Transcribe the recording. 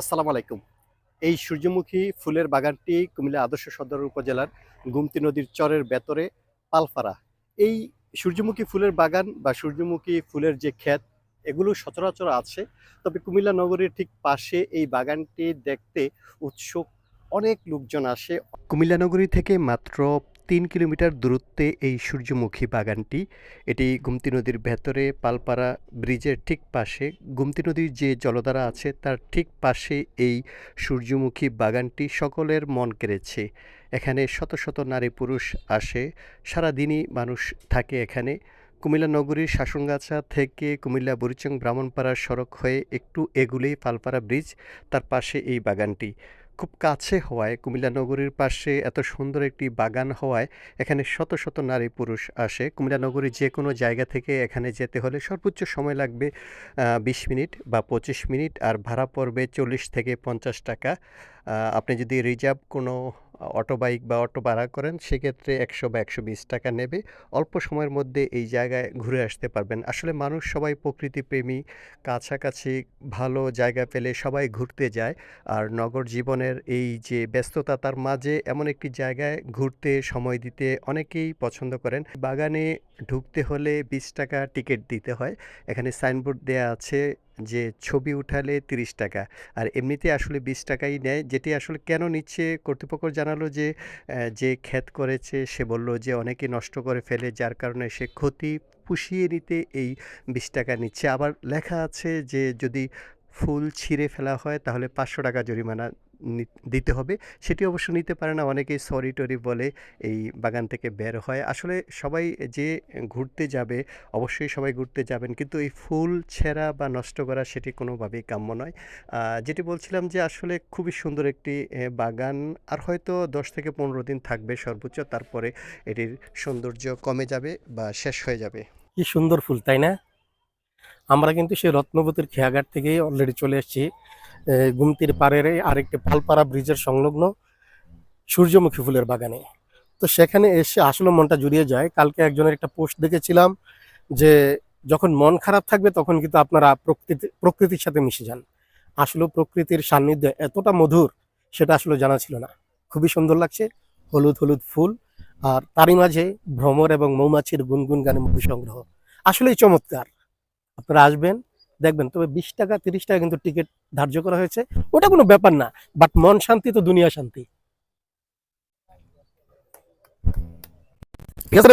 আসসালামু আলাইকুম। এই সূর্যমুখী ফুলের বাগানটি কুমিল্লা আদর্শ সদর উপজেলার গুমতি নদীর চরের বেতরে পালপাড়া এই সূর্যমুখী ফুলের বাগান বা সূর্যমুখী ফুলের যে ক্ষেত, এগুলো সচরাচর আছে। তবে কুমিল্লা নগরীর ঠিক পাশে এই বাগানটি দেখতে উৎসুক অনেক লোকজন আসে। কুমিল্লা নগরী থেকে মাত্র তিন কিলোমিটার দূরত্বে এই সূর্যমুখী বাগানটি। এটি গুমতি নদীর ভেতরে পালপাড়া ব্রিজের ঠিক পাশে। গুমতি নদীর যে জলধারা আছে, তার ঠিক পাশে এই সূর্যমুখী বাগানটি সকলের মন কেড়েছে। এখানে শত শত নারী পুরুষ আসে। সারাদিনই মানুষ থাকে এখানে। কুমিল্লা নগরীর শাসনগাছা থেকে কুমিল্লা বুড়িচং ব্রাহ্মণপাড়া সড়ক হয়ে একটু এগুলেই পালপাড়া ব্রিজ, তার পাশে এই বাগানটি। খুব কাছে হওয়ায়, কুমিল্লা নগরীর পাশে এত সুন্দর একটি বাগান হওয়ায় এখানে শত শত নারী পুরুষ আসে। কুমিল্লা নগরীর যে কোনো জায়গা থেকে এখানে যেতে হলে সর্বোচ্চ সময় লাগবে বিশ মিনিট বা পঁচিশ মিনিট আর ভাড়া পড়বে চল্লিশ থেকে পঞ্চাশ টাকা। আপনি যদি রিজার্ভ কোনো অটো বাইক বা অটো ভাড়া করেন, সেক্ষেত্রে একশো বা একশো বিশ টাকা নেবে। অল্প সময়ের মধ্যে এই জায়গায় ঘুরে আসতে পারবেন। আসলে মানুষ সবাই প্রকৃতিপ্রেমী, কাছাকাছি ভালো জায়গা পেলে সবাই ঘুরতে যায়। আর নগর জীবনের এই যে ব্যস্ততা, তার মাঝে এমন একটি জায়গায় ঘুরতে সময় দিতে অনেকেই পছন্দ করেন। বাগানে ঢুকতে হলে বিশ টাকা টিকিট দিতে হয়। এখানে সাইনবোর্ড দেয়া আছে যে ছবি উঠালে তিরিশ টাকা। আর এমনিতে আসলে বিশ টাকাই নেয়। যেটি আসলে কেন নিচ্ছে? কর্তৃপক্ষ জানালো যে যে ক্ষেত করেছে, সে বলল যে অনেকে নষ্ট করে ফেলে, যার কারণে সে ক্ষতি পুষিয়ে নিতে এই বিশ টাকা নিচ্ছে। আবার লেখা আছে যে, যদি ফুল ছিঁড়ে ফেলা হয়, তাহলে পাঁচশো টাকা জরিমানা দিতে হবে। সেটি অবশ্য নিতে পারে না। অনেকেই সরি টরি বলে এই বাগান থেকে বের হয়। আসলে সবাই যে ঘুরতে যাবে, অবশ্যই সবাই ঘুরতে যাবেন। কিন্তু এই ফুল ছেঁড়া বা নষ্ট করা সেটি কোনোভাবেই কাম্য নয়। যেটি বলছিলাম যে আসলে খুবই সুন্দর একটি বাগান। আর হয়তো দশ থেকে পনেরো দিন থাকবে সর্বোচ্চ। তারপরে এটির সৌন্দর্য কমে যাবে বা শেষ হয়ে যাবে। কি সুন্দর ফুল, তাই না? আমরা কিন্তু সেই রত্নবতীর খেয়াঘাট থেকে অলরেডি চলে এসেছি। গুমতির পাড়ের আরেকটি পালপাড়া ব্রিজের সংলগ্ন সূর্যমুখী ফুলের বাগানে। তো সেখানে এসে আসলে মনটা জুড়িয়ে যায়। কালকে একজনের একটা পোস্ট দেখেছিলাম যে যখন মন খারাপ থাকবে তখন কিন্তু আপনারা প্রকৃতি প্রকৃতির সাথে মিশে যান। আসলে প্রকৃতির সান্নিধ্য এতটা মধুর সেটা আসলে জানা ছিল না। খুবই সুন্দর লাগছে, হলুদ হলুদ ফুল আর তারই মাঝে ভ্রমর এবং মৌমাছির গুনগুন গানে মধু সংগ্রহ। আসলেই চমৎকার। আপনারা আসবেন, দেখবেন, তবে বিশ টাকা, তিরিশ টাকা কিন্তু টিকিট ধার্য করা হয়েছে। ওটা কোনো ব্যাপার না বাট মন শান্তি তো দুনিয়া শান্তি। ঠিক আছে